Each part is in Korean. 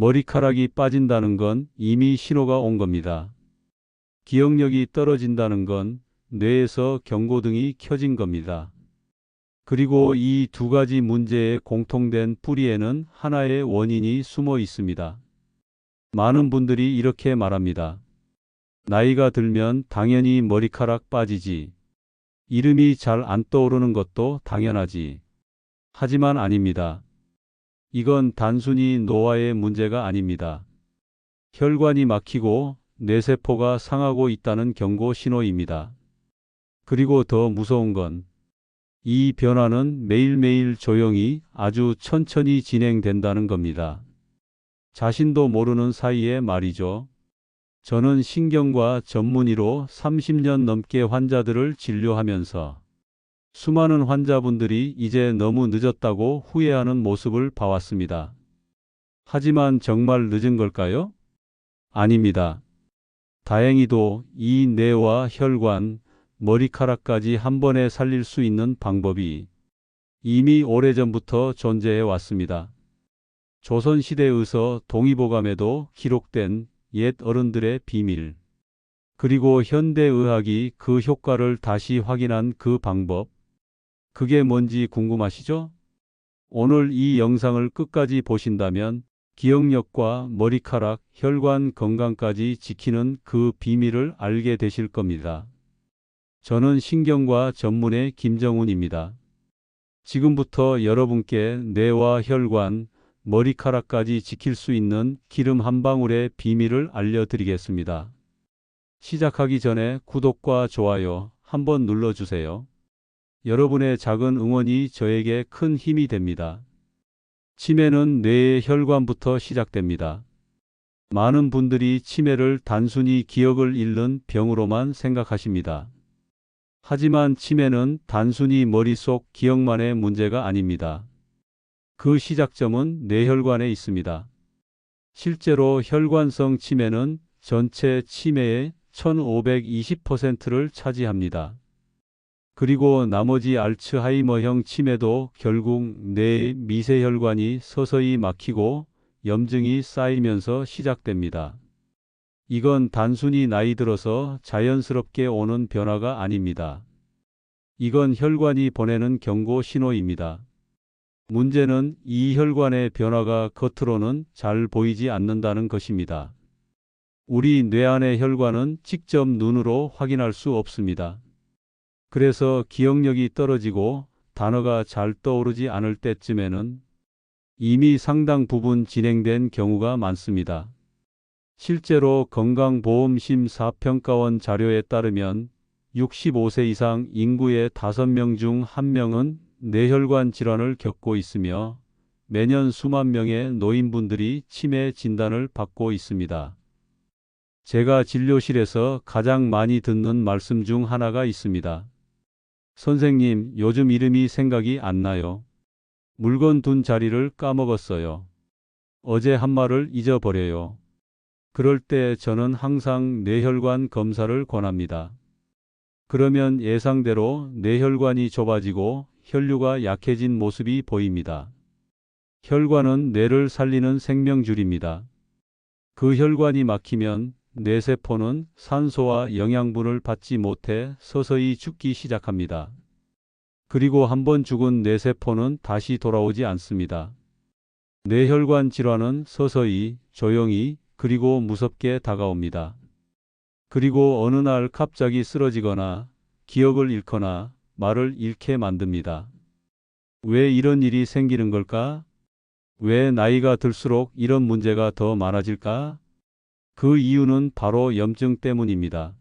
머리카락이 빠진다는 건 이미 신호가 온 겁니다. 기억력이 떨어진다는 건 뇌에서 경고등이 켜진 겁니다. 그리고 이 두 가지 문제의 공통된 뿌리에는 하나의 원인이 숨어 있습니다. 많은 분들이 이렇게 말합니다. 나이가 들면 당연히 머리카락 빠지지. 이름이 잘 안 떠오르는 것도 당연하지. 하지만 아닙니다. 이건 단순히 노화의 문제가 아닙니다. 혈관이 막히고 뇌세포가 상하고 있다는 경고 신호입니다. 그리고 더 무서운 건 이 변화는 매일매일 조용히 아주 천천히 진행된다는 겁니다. 자신도 모르는 사이에 말이죠. 저는 신경과 전문의로 30년 넘게 환자들을 진료하면서 수많은 환자분들이 이제 너무 늦었다고 후회하는 모습을 봐왔습니다. 하지만 정말 늦은 걸까요? 아닙니다. 다행히도 이 뇌와 혈관, 머리카락까지 한 번에 살릴 수 있는 방법이 이미 오래전부터 존재해 왔습니다. 조선시대에서 동의보감에도 기록된 옛 어른들의 비밀, 그리고 현대의학이 그 효과를 다시 확인한 그 방법, 그게 뭔지 궁금하시죠? 오늘 이 영상을 끝까지 보신다면 기억력과 머리카락, 혈관 건강까지 지키는 그 비밀을 알게 되실 겁니다. 저는 신경과 전문의 김정훈입니다. 지금부터 여러분께 뇌와 혈관, 머리카락까지 지킬 수 있는 기름 한 방울의 비밀을 알려드리겠습니다. 시작하기 전에 구독과 좋아요 한번 눌러주세요. 여러분의 작은 응원이 저에게 큰 힘이 됩니다. 치매는 뇌의 혈관부터 시작됩니다. 많은 분들이 치매를 단순히 기억을 잃는 병으로만 생각하십니다. 하지만 치매는 단순히 머릿속 기억만의 문제가 아닙니다. 그 시작점은 뇌혈관에 있습니다. 실제로 혈관성 치매는 전체 치매의 1520%를 차지합니다. 그리고 나머지 알츠하이머형 치매도 결국 뇌의 미세혈관이 서서히 막히고 염증이 쌓이면서 시작됩니다. 이건 단순히 나이 들어서 자연스럽게 오는 변화가 아닙니다. 이건 혈관이 보내는 경고 신호입니다. 문제는 이 혈관의 변화가 겉으로는 잘 보이지 않는다는 것입니다. 우리 뇌 안의 혈관은 직접 눈으로 확인할 수 없습니다. 그래서 기억력이 떨어지고 단어가 잘 떠오르지 않을 때쯤에는 이미 상당 부분 진행된 경우가 많습니다. 실제로 건강보험심사평가원 자료에 따르면 65세 이상 인구의 5명 중 1명은 뇌혈관 질환을 겪고 있으며 매년 수만 명의 노인분들이 치매 진단을 받고 있습니다. 제가 진료실에서 가장 많이 듣는 말씀 중 하나가 있습니다. 선생님, 요즘 이름이 생각이 안 나요. 물건 둔 자리를 까먹었어요. 어제 한 말을 잊어버려요. 그럴 때 저는 항상 뇌혈관 검사를 권합니다. 그러면 예상대로 뇌혈관이 좁아지고 혈류가 약해진 모습이 보입니다. 혈관은 뇌를 살리는 생명줄입니다. 그 혈관이 막히면 뇌세포는 산소와 영양분을 받지 못해 서서히 죽기 시작합니다. 그리고 한번 죽은 뇌세포는 다시 돌아오지 않습니다. 뇌혈관 질환은 서서히, 조용히, 그리고 무섭게 다가옵니다. 그리고 어느 날 갑자기 쓰러지거나 기억을 잃거나 말을 잃게 만듭니다. 왜 이런 일이 생기는 걸까? 왜 나이가 들수록 이런 문제가 더 많아질까? 그 이유는 바로 염증 때문입니다.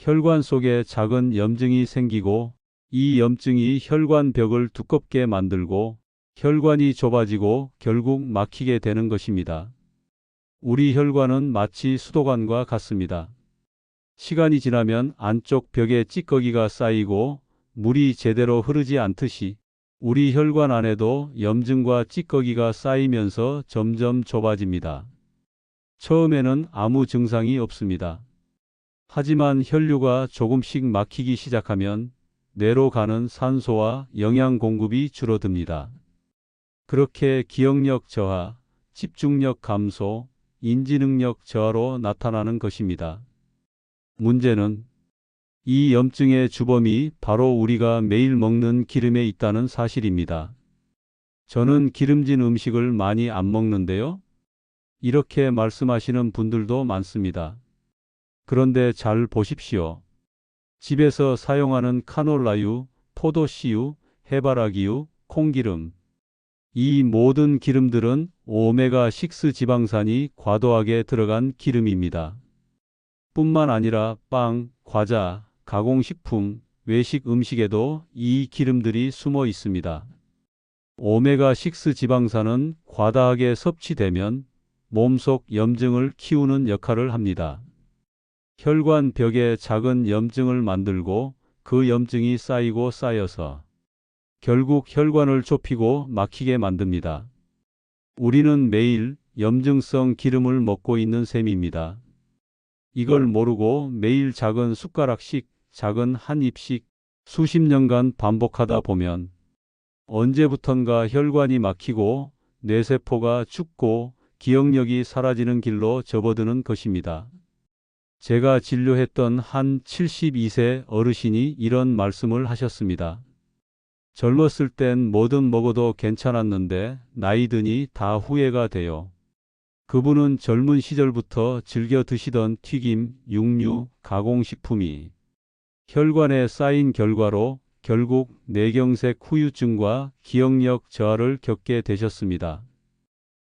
혈관 속에 작은 염증이 생기고 이 염증이 혈관 벽을 두껍게 만들고 혈관이 좁아지고 결국 막히게 되는 것입니다. 우리 혈관은 마치 수도관과 같습니다. 시간이 지나면 안쪽 벽에 찌꺼기가 쌓이고 물이 제대로 흐르지 않듯이 우리 혈관 안에도 염증과 찌꺼기가 쌓이면서 점점 좁아집니다. 처음에는 아무 증상이 없습니다. 하지만 혈류가 조금씩 막히기 시작하면 뇌로 가는 산소와 영양 공급이 줄어듭니다. 그렇게 기억력 저하, 집중력 감소, 인지능력 저하로 나타나는 것입니다. 문제는 이 염증의 주범이 바로 우리가 매일 먹는 기름에 있다는 사실입니다. 저는 기름진 음식을 많이 안 먹는데요. 이렇게 말씀하시는 분들도 많습니다. 그런데 잘 보십시오. 집에서 사용하는 카놀라유, 포도씨유, 해바라기유, 콩기름. 이 모든 기름들은 오메가6 지방산이 과도하게 들어간 기름입니다. 뿐만 아니라 빵, 과자, 가공식품, 외식 음식에도 이 기름들이 숨어 있습니다. 오메가6 지방산은 과다하게 섭취되면 몸속 염증을 키우는 역할을 합니다. 혈관 벽에 작은 염증을 만들고 그 염증이 쌓이고 쌓여서 결국 혈관을 좁히고 막히게 만듭니다. 우리는 매일 염증성 기름을 먹고 있는 셈입니다. 이걸 모르고 매일 작은 숟가락씩, 작은 한 입씩 수십 년간 반복하다 보면 언제부턴가 혈관이 막히고 뇌세포가 죽고 기억력이 사라지는 길로 접어드는 것입니다. 제가 진료했던 한 72세 어르신이 이런 말씀을 하셨습니다. 젊었을 땐 뭐든 먹어도 괜찮았는데 나이 드니 다 후회가 돼요. 그분은 젊은 시절부터 즐겨 드시던 튀김, 육류, 가공식품이 혈관에 쌓인 결과로 결국 뇌경색 후유증과 기억력 저하를 겪게 되셨습니다.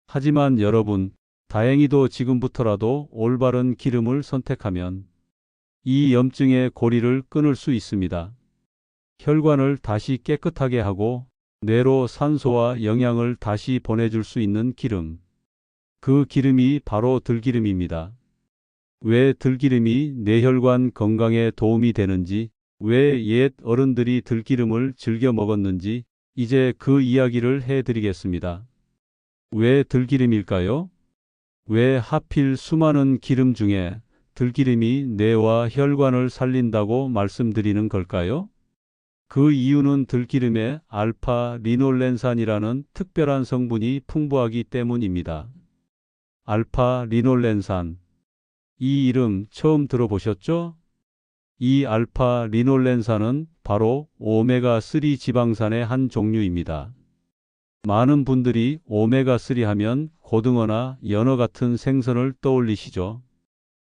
하지만 여러분, 다행히도 지금부터라도 올바른 기름을 선택하면 이 염증의 고리를 끊을 수 있습니다. 혈관을 다시 깨끗하게 하고 뇌로 산소와 영양을 다시 보내줄 수 있는 기름. 그 기름이 바로 들기름입니다. 왜 들기름이 뇌혈관 건강에 도움이 되는지, 왜 옛 어른들이 들기름을 즐겨 먹었는지 이제 그 이야기를 해드리겠습니다. 왜 들기름일까요? 왜 하필 수많은 기름 중에 들기름이 뇌와 혈관을 살린다고 말씀드리는 걸까요? 그 이유는 들기름에 알파 리놀렌산이라는 특별한 성분이 풍부하기 때문입니다. 알파 리놀렌산. 이 이름 처음 들어보셨죠? 이 알파 리놀렌산은 바로 오메가3 지방산의 한 종류입니다. 많은 분들이 오메가3 하면 고등어나 연어 같은 생선을 떠올리시죠?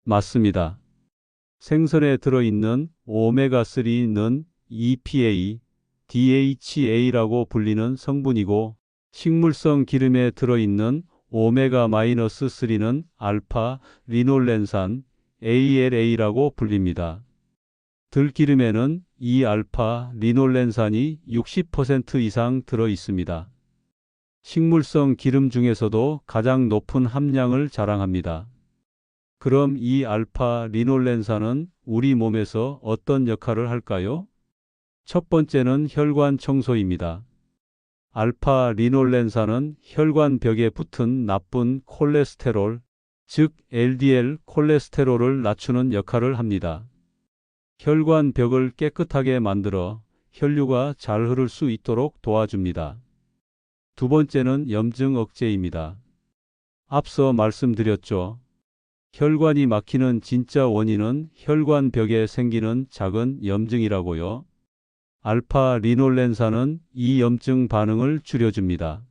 맞습니다. 생선에 들어있는 오메가3는 EPA, DHA라고 불리는 성분이고 식물성 기름에 들어있는 오메가-3는 알파 리놀렌산 ALA라고 불립니다. 들기름에는 이 알파 리놀렌산이 60% 이상 들어 있습니다. 식물성 기름 중에서도 가장 높은 함량을 자랑합니다. 그럼 이 알파 리놀렌산은 우리 몸에서 어떤 역할을 할까요? 첫 번째는 혈관 청소입니다. 알파 리놀렌산은 혈관 벽에 붙은 나쁜 콜레스테롤, 즉 LDL 콜레스테롤을 낮추는 역할을 합니다. 혈관 벽을 깨끗하게 만들어 혈류가 잘 흐를 수 있도록 도와줍니다. 두 번째는 염증 억제입니다. 앞서 말씀드렸죠. 혈관이 막히는 진짜 원인은 혈관 벽에 생기는 작은 염증이라고요. 알파 리놀렌산은 이 염증 반응을 줄여줍니다.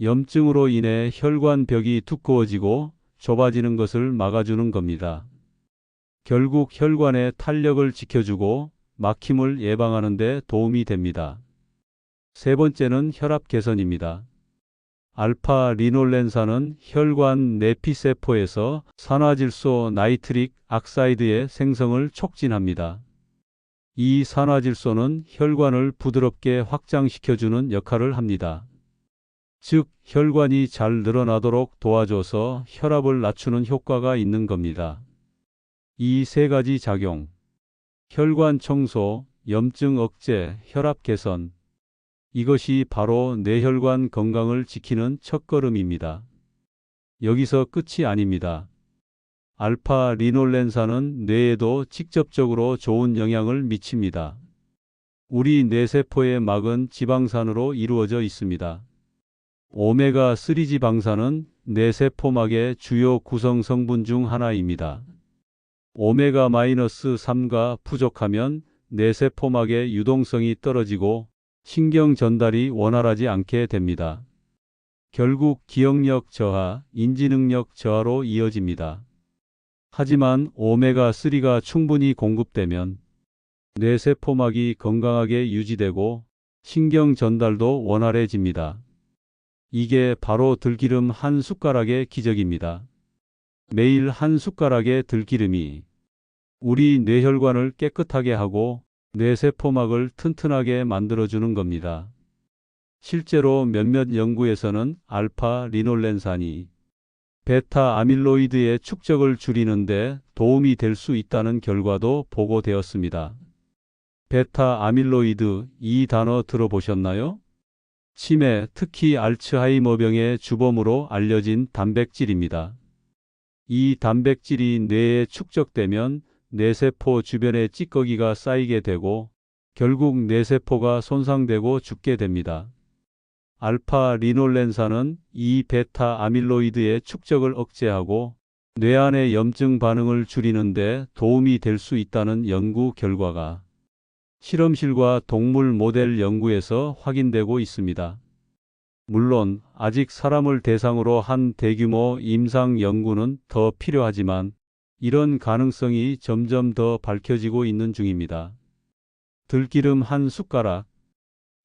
염증으로 인해 혈관 벽이 두꺼워지고 좁아지는 것을 막아주는 겁니다. 결국 혈관의 탄력을 지켜주고 막힘을 예방하는 데 도움이 됩니다. 세 번째는 혈압 개선입니다. 알파 리놀렌산은 혈관 내피세포에서 산화질소 나이트릭 악사이드의 생성을 촉진합니다. 이 산화질소는 혈관을 부드럽게 확장시켜주는 역할을 합니다. 즉, 혈관이 잘 늘어나도록 도와줘서 혈압을 낮추는 효과가 있는 겁니다. 이 세 가지 작용, 혈관 청소, 염증 억제, 혈압 개선, 이것이 바로 뇌혈관 건강을 지키는 첫걸음입니다. 여기서 끝이 아닙니다. 알파 리놀렌산은 뇌에도 직접적으로 좋은 영향을 미칩니다. 우리 뇌세포의 막은 지방산으로 이루어져 있습니다. 오메가3 지방산은 뇌세포막의 주요 구성 성분 중 하나입니다. 오메가-3가 부족하면 뇌세포막의 유동성이 떨어지고 신경 전달이 원활하지 않게 됩니다. 결국 기억력 저하, 인지능력 저하로 이어집니다. 하지만 오메가3가 충분히 공급되면 뇌세포막이 건강하게 유지되고 신경 전달도 원활해집니다. 이게 바로 들기름 한 숟가락의 기적입니다. 매일 한 숟가락의 들기름이 우리 뇌혈관을 깨끗하게 하고 뇌세포막을 튼튼하게 만들어주는 겁니다. 실제로 몇몇 연구에서는 알파 리놀렌산이 베타 아밀로이드의 축적을 줄이는데 도움이 될 수 있다는 결과도 보고되었습니다. 베타 아밀로이드 이 단어 들어보셨나요? 치매, 특히 알츠하이머병의 주범으로 알려진 단백질입니다. 이 단백질이 뇌에 축적되면 뇌세포 주변에 찌꺼기가 쌓이게 되고 결국 뇌세포가 손상되고 죽게 됩니다. 알파 리놀렌산은 이 베타 아밀로이드의 축적을 억제하고 뇌 안의 염증 반응을 줄이는데 도움이 될 수 있다는 연구 결과가 실험실과 동물 모델 연구에서 확인되고 있습니다. 물론 아직 사람을 대상으로 한 대규모 임상 연구는 더 필요하지만 이런 가능성이 점점 더 밝혀지고 있는 중입니다. 들기름 한 숟가락.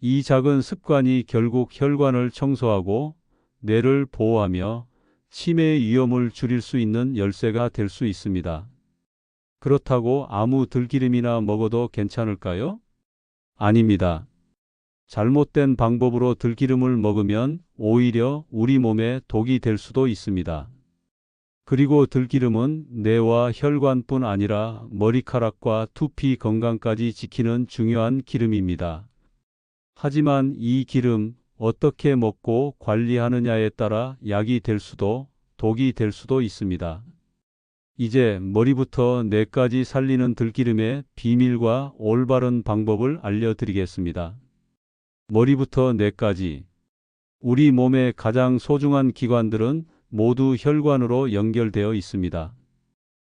이 작은 습관이 결국 혈관을 청소하고 뇌를 보호하며 치매 위험을 줄일 수 있는 열쇠가 될 수 있습니다. 그렇다고 아무 들기름이나 먹어도 괜찮을까요? 아닙니다. 잘못된 방법으로 들기름을 먹으면 오히려 우리 몸에 독이 될 수도 있습니다. 그리고 들기름은 뇌와 혈관뿐 아니라 머리카락과 두피 건강까지 지키는 중요한 기름입니다. 하지만 이 기름 어떻게 먹고 관리하느냐에 따라 약이 될 수도 독이 될 수도 있습니다. 이제 머리부터 뇌까지 살리는 들기름의 비밀과 올바른 방법을 알려드리겠습니다. 머리부터 뇌까지. 우리 몸의 가장 소중한 기관들은 모두 혈관으로 연결되어 있습니다.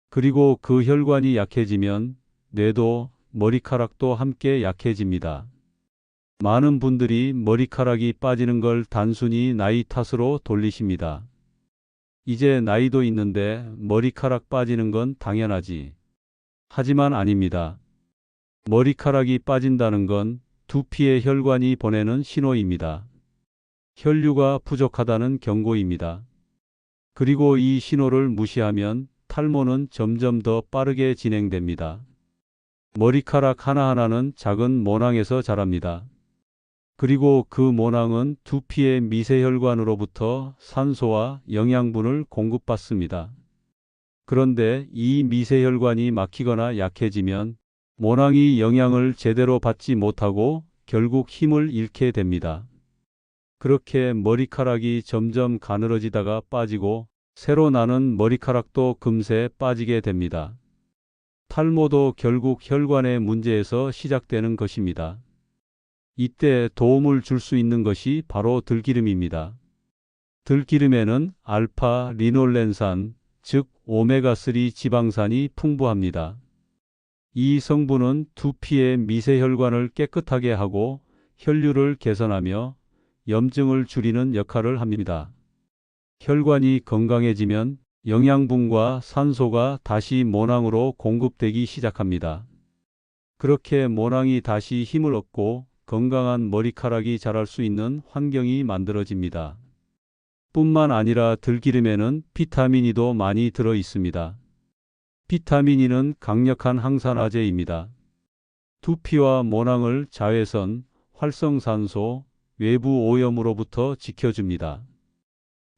그리고 그 혈관이 약해지면 뇌도 머리카락도 함께 약해집니다. 많은 분들이 머리카락이 빠지는 걸 단순히 나이 탓으로 돌리십니다. 이제 나이도 있는데 머리카락 빠지는 건 당연하지. 하지만 아닙니다. 머리카락이 빠진다는 건 두피의 혈관이 보내는 신호입니다. 혈류가 부족하다는 경고입니다. 그리고 이 신호를 무시하면 탈모는 점점 더 빠르게 진행됩니다. 머리카락 하나하나는 작은 모낭에서 자랍니다. 그리고 그 모낭은 두피의 미세혈관으로부터 산소와 영양분을 공급받습니다. 그런데 이 미세혈관이 막히거나 약해지면 모낭이 영양을 제대로 받지 못하고 결국 힘을 잃게 됩니다. 그렇게 머리카락이 점점 가늘어지다가 빠지고 새로 나는 머리카락도 금세 빠지게 됩니다. 탈모도 결국 혈관의 문제에서 시작되는 것입니다. 이때 도움을 줄 수 있는 것이 바로 들기름입니다. 들기름에는 알파 리놀렌산, 즉 오메가3 지방산이 풍부합니다. 이 성분은 두피의 미세혈관을 깨끗하게 하고 혈류를 개선하며 염증을 줄이는 역할을 합니다. 혈관이 건강해지면 영양분과 산소가 다시 모낭으로 공급되기 시작합니다. 그렇게 모낭이 다시 힘을 얻고 건강한 머리카락이 자랄 수 있는 환경이 만들어집니다. 뿐만 아니라 들기름에는 비타민이도 많이 들어 있습니다. 비타민이는 강력한 항산화제입니다. 두피와 모낭을 자외선, 활성산소, 외부 오염으로부터 지켜줍니다.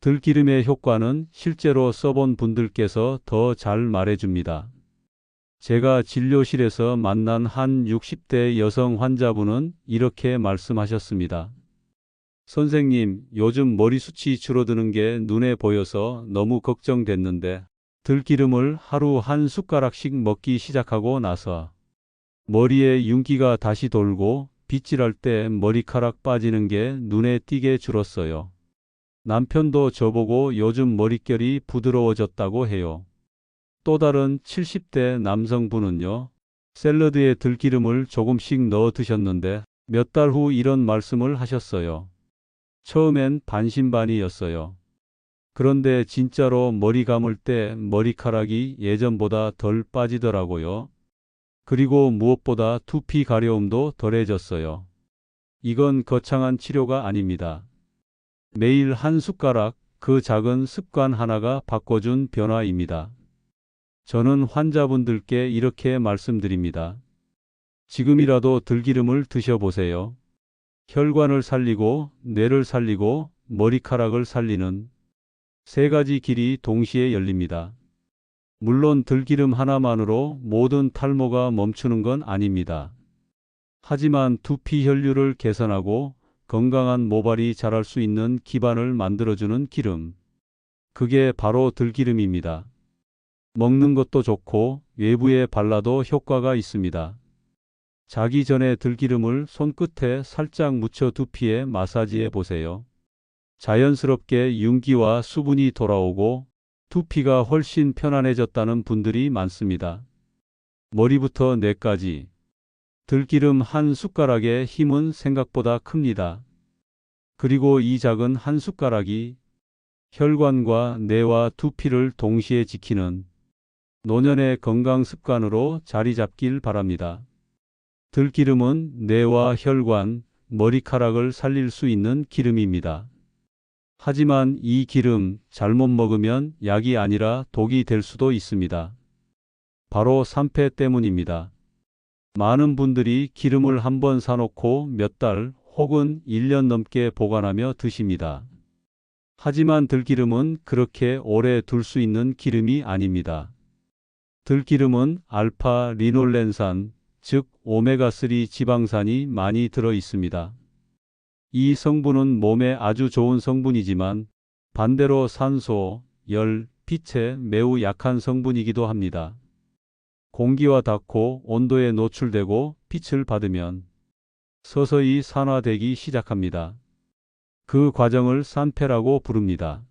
들기름의 효과는 실제로 써본 분들께서 더 잘 말해줍니다. 제가 진료실에서 만난 한 60대 여성 환자분은 이렇게 말씀하셨습니다. 선생님, 요즘 머리숱이 줄어드는 게 눈에 보여서 너무 걱정됐는데 들기름을 하루 한 숟가락씩 먹기 시작하고 나서 머리에 윤기가 다시 돌고 빗질할 때 머리카락 빠지는 게 눈에 띄게 줄었어요. 남편도 저보고 요즘 머릿결이 부드러워졌다고 해요. 또 다른 70대 남성분은요. 샐러드에 들기름을 조금씩 넣어 드셨는데 몇 달 후 이런 말씀을 하셨어요. 처음엔 반신반의였어요. 그런데 진짜로 머리 감을 때 머리카락이 예전보다 덜 빠지더라고요. 그리고 무엇보다 두피 가려움도 덜해졌어요. 이건 거창한 치료가 아닙니다. 매일 한 숟가락 그 작은 습관 하나가 바꿔준 변화입니다. 저는 환자분들께 이렇게 말씀드립니다. 지금이라도 들기름을 드셔보세요. 혈관을 살리고 뇌를 살리고 머리카락을 살리는 세 가지 길이 동시에 열립니다. 물론 들기름 하나만으로 모든 탈모가 멈추는 건 아닙니다. 하지만 두피 혈류를 개선하고 건강한 모발이 자랄 수 있는 기반을 만들어주는 기름. 그게 바로 들기름입니다. 먹는 것도 좋고 외부에 발라도 효과가 있습니다. 자기 전에 들기름을 손끝에 살짝 묻혀 두피에 마사지해 보세요. 자연스럽게 윤기와 수분이 돌아오고 두피가 훨씬 편안해졌다는 분들이 많습니다. 머리부터 뇌까지 들기름 한 숟가락의 힘은 생각보다 큽니다. 그리고 이 작은 한 숟가락이 혈관과 뇌와 두피를 동시에 지키는 노년의 건강 습관으로 자리 잡길 바랍니다. 들기름은 뇌와 혈관, 머리카락을 살릴 수 있는 기름입니다. 하지만 이 기름 잘못 먹으면 약이 아니라 독이 될 수도 있습니다. 바로 산패 때문입니다. 많은 분들이 기름을 한번 사놓고 몇 달 혹은 1년 넘게 보관하며 드십니다. 하지만 들기름은 그렇게 오래 둘 수 있는 기름이 아닙니다. 들기름은 알파 리놀렌산, 즉 오메가3 지방산이 많이 들어 있습니다. 이 성분은 몸에 아주 좋은 성분이지만 반대로 산소, 열, 빛에 매우 약한 성분이기도 합니다. 공기와 닿고 온도에 노출되고 빛을 받으면 서서히 산화되기 시작합니다. 그 과정을 산패라고 부릅니다.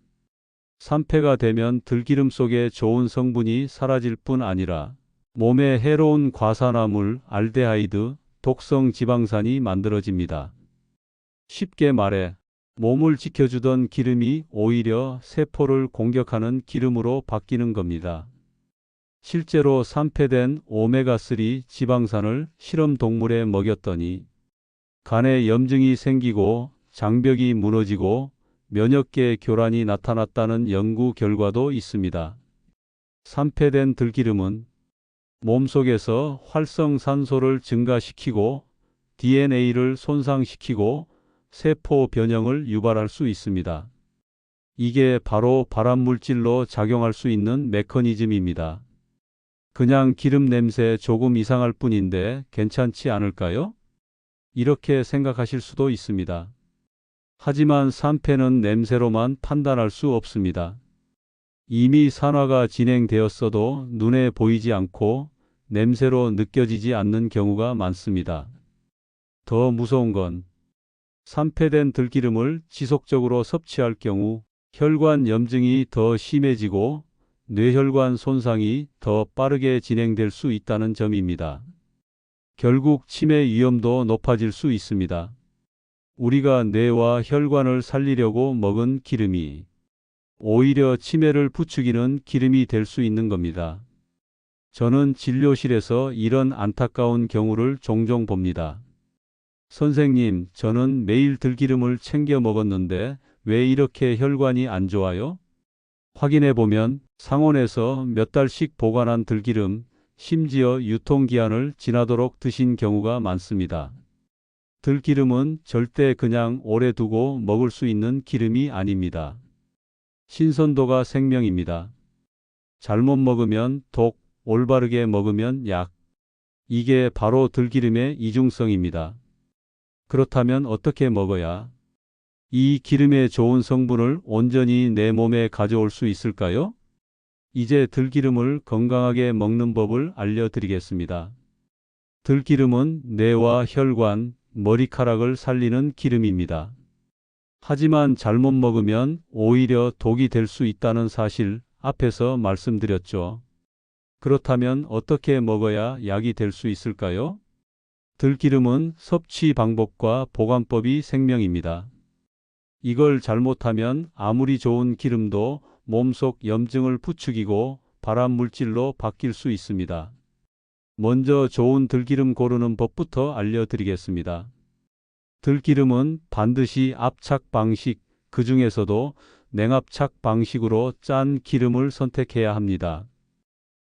산패가 되면 들기름 속의 좋은 성분이 사라질 뿐 아니라 몸에 해로운 과산화물 알데하이드, 독성 지방산이 만들어집니다. 쉽게 말해 몸을 지켜주던 기름이 오히려 세포를 공격하는 기름으로 바뀌는 겁니다. 실제로 산패된 오메가3 지방산을 실험 동물에 먹였더니 간에 염증이 생기고 장벽이 무너지고 면역계 교란이 나타났다는 연구 결과도 있습니다. 산패된 들기름은 몸속에서 활성산소를 증가시키고 DNA를 손상시키고 세포 변형을 유발할 수 있습니다. 이게 바로 발암물질로 작용할 수 있는 메커니즘입니다. 그냥 기름 냄새 조금 이상할 뿐인데 괜찮지 않을까요? 이렇게 생각하실 수도 있습니다. 하지만 산패는 냄새로만 판단할 수 없습니다. 이미 산화가 진행되었어도 눈에 보이지 않고 냄새로 느껴지지 않는 경우가 많습니다. 더 무서운 건 산패된 들기름을 지속적으로 섭취할 경우 혈관 염증이 더 심해지고 뇌혈관 손상이 더 빠르게 진행될 수 있다는 점입니다. 결국 치매 위험도 높아질 수 있습니다. 우리가 뇌와 혈관을 살리려고 먹은 기름이 오히려 치매를 부추기는 기름이 될 수 있는 겁니다. 저는 진료실에서 이런 안타까운 경우를 종종 봅니다. 선생님, 저는 매일 들기름을 챙겨 먹었는데 왜 이렇게 혈관이 안 좋아요? 확인해 보면 상온에서 몇 달씩 보관한 들기름, 심지어 유통기한을 지나도록 드신 경우가 많습니다. 들기름은 절대 그냥 오래 두고 먹을 수 있는 기름이 아닙니다. 신선도가 생명입니다. 잘못 먹으면 독, 올바르게 먹으면 약. 이게 바로 들기름의 이중성입니다. 그렇다면 어떻게 먹어야 이 기름의 좋은 성분을 온전히 내 몸에 가져올 수 있을까요? 이제 들기름을 건강하게 먹는 법을 알려드리겠습니다. 들기름은 뇌와 혈관, 머리카락을 살리는 기름입니다. 하지만 잘못 먹으면 오히려 독이 될 수 있다는 사실 앞에서 말씀드렸죠. 그렇다면 어떻게 먹어야 약이 될 수 있을까요? 들기름은 섭취 방법과 보관법이 생명입니다. 이걸 잘못하면 아무리 좋은 기름도 몸속 염증을 부추기고 발암 물질로 바뀔 수 있습니다. 먼저 좋은 들기름 고르는 법부터 알려드리겠습니다. 들기름은 반드시 압착 방식, 그 중에서도 냉압착 방식으로 짠 기름을 선택해야 합니다.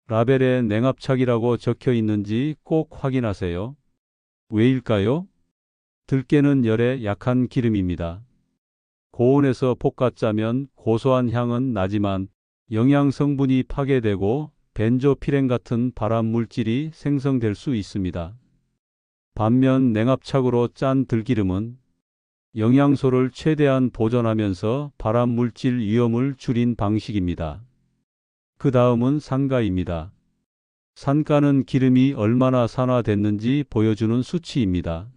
라벨에 냉압착이라고 적혀 있는지 꼭 확인하세요. 왜일까요? 들깨는 열에 약한 기름입니다. 고온에서 볶아 짜면 고소한 향은 나지만 영양 성분이 파괴되고 벤조피렌 같은 발암 물질이 생성될 수 있습니다. 반면 냉압착으로 짠 들기름은 영양소를 최대한 보존하면서 발암 물질 위험을 줄인 방식입니다. 그 다음은 산가입니다. 산가는 기름이 얼마나 산화됐는지 보여주는 수치입니다.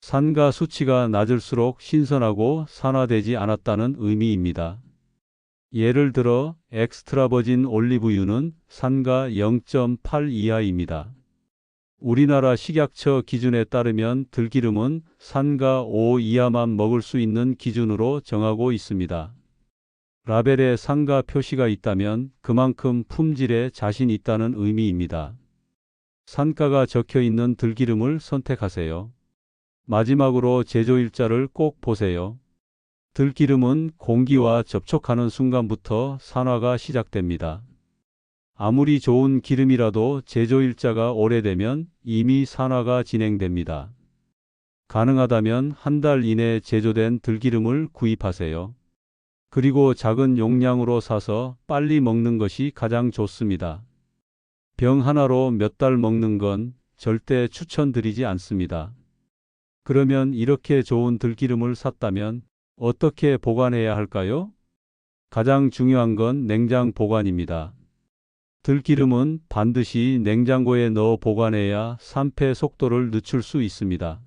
산가 수치가 낮을수록 신선하고 산화되지 않았다는 의미입니다. 예를 들어 엑스트라 버진 올리브유는 산가 0.8 이하입니다. 우리나라 식약처 기준에 따르면 들기름은 산가 5 이하만 먹을 수 있는 기준으로 정하고 있습니다. 라벨에 상가 표시가 있다면 그만큼 품질에 자신 있다는 의미입니다. 산가가 적혀 있는 들기름을 선택하세요. 마지막으로 제조일자를 꼭 보세요. 들기름은 공기와 접촉하는 순간부터 산화가 시작됩니다. 아무리 좋은 기름이라도 제조일자가 오래되면 이미 산화가 진행됩니다. 가능하다면 한 달 이내 제조된 들기름을 구입하세요. 그리고 작은 용량으로 사서 빨리 먹는 것이 가장 좋습니다. 병 하나로 몇 달 먹는 건 절대 추천드리지 않습니다. 그러면 이렇게 좋은 들기름을 샀다면 어떻게 보관해야 할까요? 가장 중요한 건 냉장 보관입니다. 들기름은 반드시 냉장고에 넣어 보관해야 산패 속도를 늦출 수 있습니다.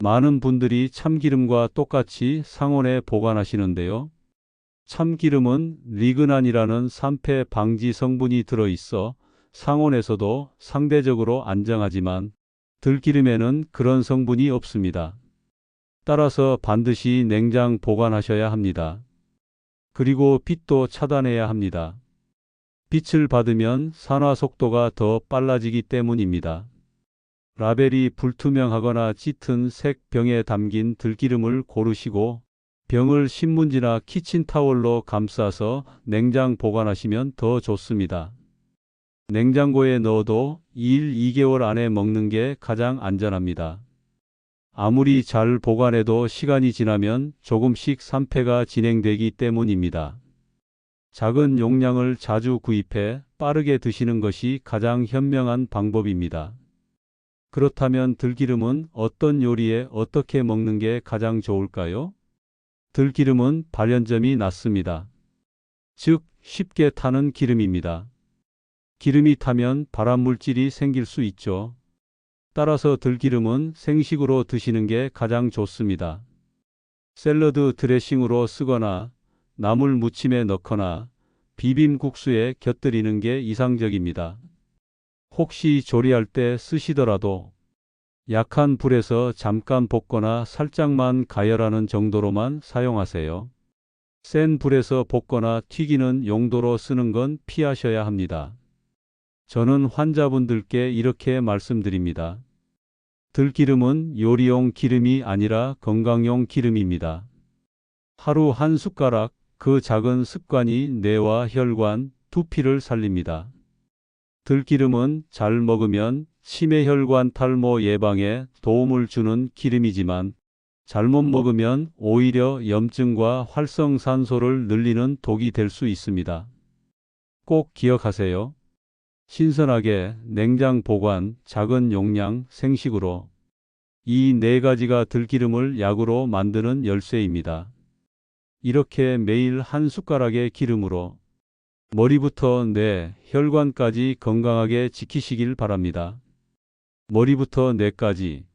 많은 분들이 참기름과 똑같이 상온에 보관하시는데요. 참기름은 리그난이라는 산패 방지 성분이 들어 있어 상온에서도 상대적으로 안정하지만 들기름에는 그런 성분이 없습니다. 따라서 반드시 냉장 보관하셔야 합니다. 그리고 빛도 차단해야 합니다. 빛을 받으면 산화 속도가 더 빨라지기 때문입니다. 라벨이 불투명하거나 짙은 색 병에 담긴 들기름을 고르시고 병을 신문지나 키친타월로 감싸서 냉장 보관하시면 더 좋습니다. 냉장고에 넣어도 1, 2개월 안에 먹는 게 가장 안전합니다. 아무리 잘 보관해도 시간이 지나면 조금씩 산패가 진행되기 때문입니다. 작은 용량을 자주 구입해 빠르게 드시는 것이 가장 현명한 방법입니다. 그렇다면 들기름은 어떤 요리에 어떻게 먹는 게 가장 좋을까요? 들기름은 발연점이 낮습니다. 즉, 쉽게 타는 기름입니다. 기름이 타면 발암물질이 생길 수 있죠. 따라서 들기름은 생식으로 드시는 게 가장 좋습니다. 샐러드 드레싱으로 쓰거나 나물 무침에 넣거나 비빔국수에 곁들이는 게 이상적입니다. 혹시 조리할 때 쓰시더라도 약한 불에서 잠깐 볶거나 살짝만 가열하는 정도로만 사용하세요. 센 불에서 볶거나 튀기는 용도로 쓰는 건 피하셔야 합니다. 저는 환자분들께 이렇게 말씀드립니다. 들기름은 요리용 기름이 아니라 건강용 기름입니다. 하루 한 숟가락 그 작은 습관이 뇌와 혈관, 두피를 살립니다. 들기름은 잘 먹으면 치매혈관 탈모 예방에 도움을 주는 기름이지만 잘못 먹으면 오히려 염증과 활성산소를 늘리는 독이 될 수 있습니다. 꼭 기억하세요. 신선하게 냉장 보관, 작은 용량, 생식으로 이 네 가지가 들기름을 약으로 만드는 열쇠입니다. 이렇게 매일 한 숟가락의 기름으로 머리부터 뇌, 혈관까지 건강하게 지키시길 바랍니다. 머리부터 뇌까지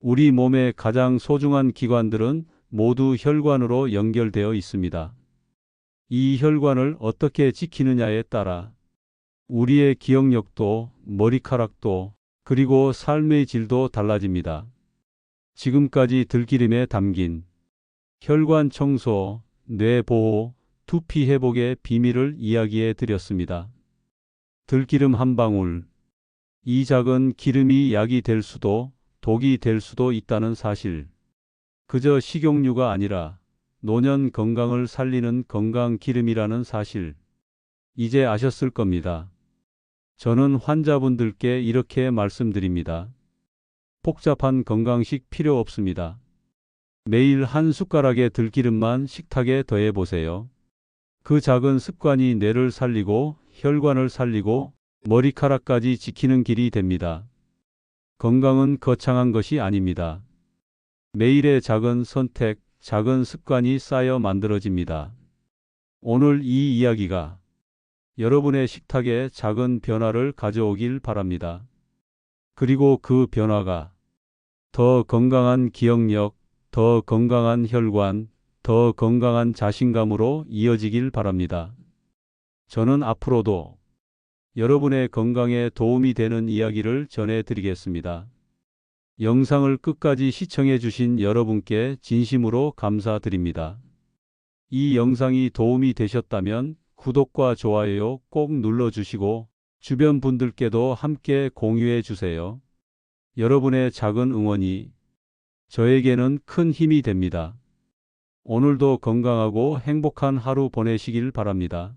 우리 몸의 가장 소중한 기관들은 모두 혈관으로 연결되어 있습니다. 이 혈관을 어떻게 지키느냐에 따라 우리의 기억력도 머리카락도 그리고 삶의 질도 달라집니다. 지금까지 들기름에 담긴 혈관 청소, 뇌 보호, 두피 회복의 비밀을 이야기해 드렸습니다. 들기름 한 방울. 이 작은 기름이 약이 될 수도 독이 될 수도 있다는 사실. 그저 식용유가 아니라 노년 건강을 살리는 건강 기름이라는 사실. 이제 아셨을 겁니다. 저는 환자분들께 이렇게 말씀드립니다. 복잡한 건강식 필요 없습니다. 매일 한 숟가락의 들기름만 식탁에 더해 보세요. 그 작은 습관이 뇌를 살리고 혈관을 살리고 머리카락까지 지키는 길이 됩니다. 건강은 거창한 것이 아닙니다. 매일의 작은 선택, 작은 습관이 쌓여 만들어집니다. 오늘 이 이야기가 여러분의 식탁에 작은 변화를 가져오길 바랍니다. 그리고 그 변화가 더 건강한 기억력, 더 건강한 혈관, 더 건강한 자신감으로 이어지길 바랍니다. 저는 앞으로도 여러분의 건강에 도움이 되는 이야기를 전해드리겠습니다. 영상을 끝까지 시청해 주신 여러분께 진심으로 감사드립니다. 이 영상이 도움이 되셨다면 구독과 좋아요 꼭 눌러주시고 주변 분들께도 함께 공유해 주세요. 여러분의 작은 응원이 저에게는 큰 힘이 됩니다. 오늘도 건강하고 행복한 하루 보내시길 바랍니다.